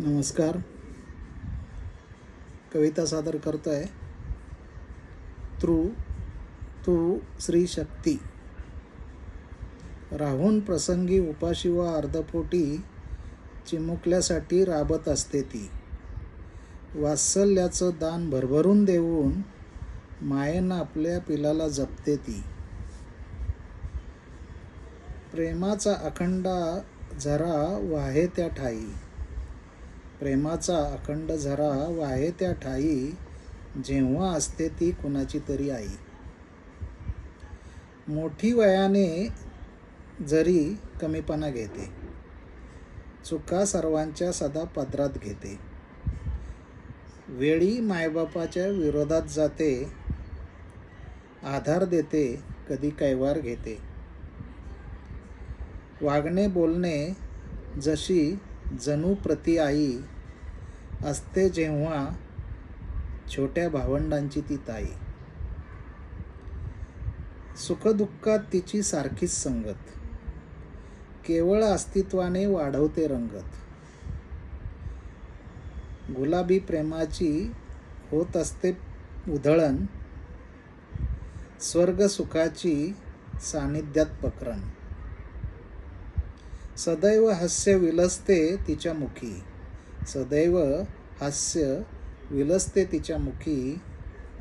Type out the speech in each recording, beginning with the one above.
नमस्कार. कविता सादर करतो आहे तू तू श्री शक्ती. राहून प्रसंगी उपाशी व अर्धपोटी चिमुकल्यासाठी राबत असते ती. वात्सल्याचं दान भरभरून देऊन मायेनं आपल्या पिलाला जपते ती. प्रेमाचा अखंडा झरा वाहे त्या ठाई. प्रेमाचा अखंड झरा वाहे त्या ठाई. जेव्हा असते ती कुणाची तरी आई. मोठी वयाने जरी कमीपणा घेते चुका सर्वांच्या सदा पदरात घेते. वेळी मायबापाच्या विरोधात जाते आधार देते कधी कैवार घेते. वागणे बोलणे जशी जणू प्रति आई असते जेव्हा छोट्या भावंडांची ती ताई. सुखदुःखात तिची सारखीच संगत. केवळ अस्तित्वाने वाढवते रंगत. गुलाबी प्रेमाची होत असते उधळण. स्वर्ग सुखाची सानिध्यात पकरण. सदैव हास्य विलसते तिच्या मुखी. सदैव हास्य विलसते तिच्या मुखी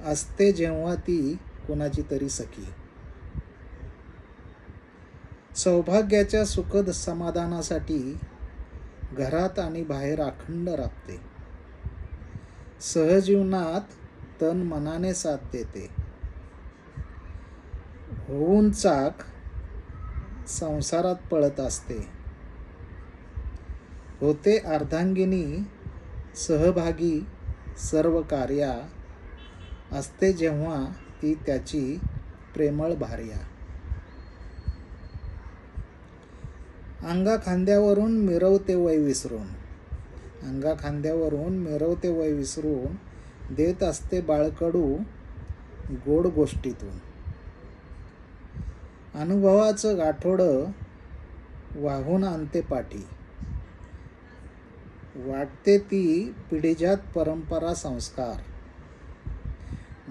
असते जेव्हा ती कुणाची तरी सखी. सौभाग्याच्या सुखद समाधानासाठी घरात आणि बाहेर अखंड राबते. सहजीवनात तन मनाने साथ देते. होऊन चाक संसारात पळत असते. होते अर्धांगिनी सहभागी सर्व कार्या असते जेव्हा ती त्याची प्रेमळ भार्या. अंगा खांद्यावरून मिरवते वय विसरून. अंगा खांद्यावरून मिरवते वय विसरून देत असते बाळकडू गोड गोष्टीतून. अनुभवाचं गाठोडं वाहून आणते पाठी. वाटते ती पिढीजात परंपरा संस्कार.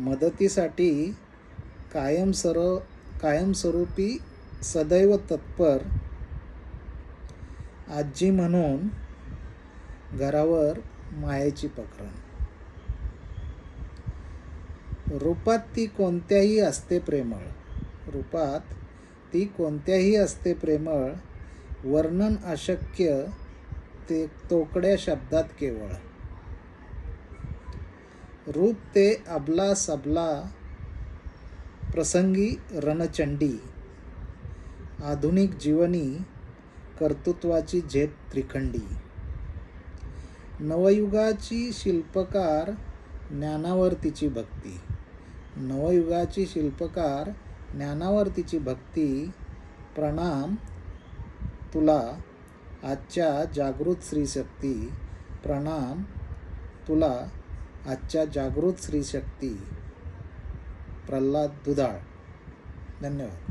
मदतीसाठी कायम सर कायमस्वरूपी सदैव तत्पर आजी म्हणून घरावर मायेची पकरण. रूपात ती कोणत्याही असते प्रेमळ. रूपात ती कोणत्याही असते प्रेमळ. वर्णन अशक्य ते तोकड्या शब्दात केवळ. रूप ते अबला सबला प्रसंगी रणचंडी. आधुनिक जीवनी कर्तृत्वाची झेप त्रिखंडी. नवयुगाची शिल्पकार ज्ञानावर तिची भक्ती. नवयुगाची शिल्पकार ज्ञानावर तिची भक्ती. प्रणाम तुला आजच्या जागृत श्रीशक्ती प्रणाम तुला आजच्या जागृत श्रीशक्ती प्रल्हाद दुधाळ. धन्यवाद.